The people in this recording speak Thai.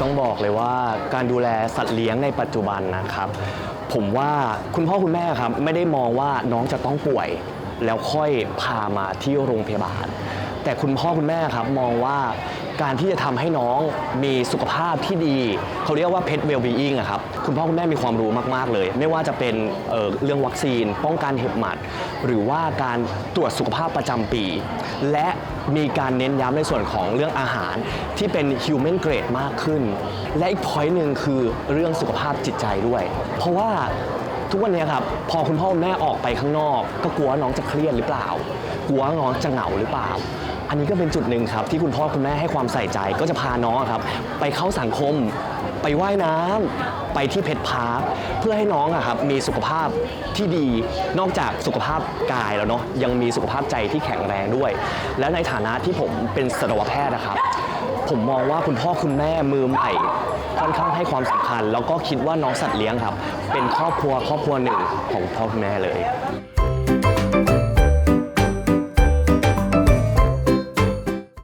ต้องบอกเลยว่าการดูแลสัตว์เลี้ยงในปัจจุบันนะครับ ผมว่าคุณพ่อคุณแม่ครับไม่ได้มองว่าน้องจะต้องป่วย แล้วค่อยพามาที่โรงพยาบาล แต่คุณพ่อคุณแม่ครับมองว่า การที่จะทำให้น้องมีสุขภาพที่ดี เขาเรียกว่า pet well being อะครับ คุณพ่อคุณแม่มีความรู้มาก ๆ เลย ไม่ว่าจะเป็นเเรื่องวัคซีน ป้องกันเห็บหมัด หรือว่าการตรวจสุขภาพประจำปี และมีการเน้นย้ำในส่วนของเรื่องอาหารที่เป็น human grade มากขึ้น และอีก point หนึ่งคือเรื่องสุขภาพจิตใจด้วย เพราะว่าทุกวันนี้ครับพอคุณพ่อคุณแม่ออกไปข้างนอก ก็กลัวว่าน้องจะเครียดหรือเปล่า กลัวน้องจะเหงาหรือเปล่า อันนี้ก็เป็นจุดหนึ่งครับ ที่คุณพ่อคุณแม่ให้ความใส่ใจก็จะพาน้องครับ ไปเข้าสังคม ไปว่ายน้ำไปที่เพชรพาร์คเพื่อให้น้องอะครับมีสุขภาพที่ดีนอกจากสุขภาพกายแล้วเนาะยังมีสุขภาพใจที่แข็งแรงด้วย แล้วในฐานะที่ผมเป็นสัตวแพทย์นะครับ ผมมองว่าคุณพ่อคุณแม่มือใหม่ค่อนข้างให้ความสำคัญ แล้วก็คิดว่าน้องสัตว์เลี้ยงครับ เป็นครอบครัวครอบครัวหนึ่งของพ่อคุณแม่เลย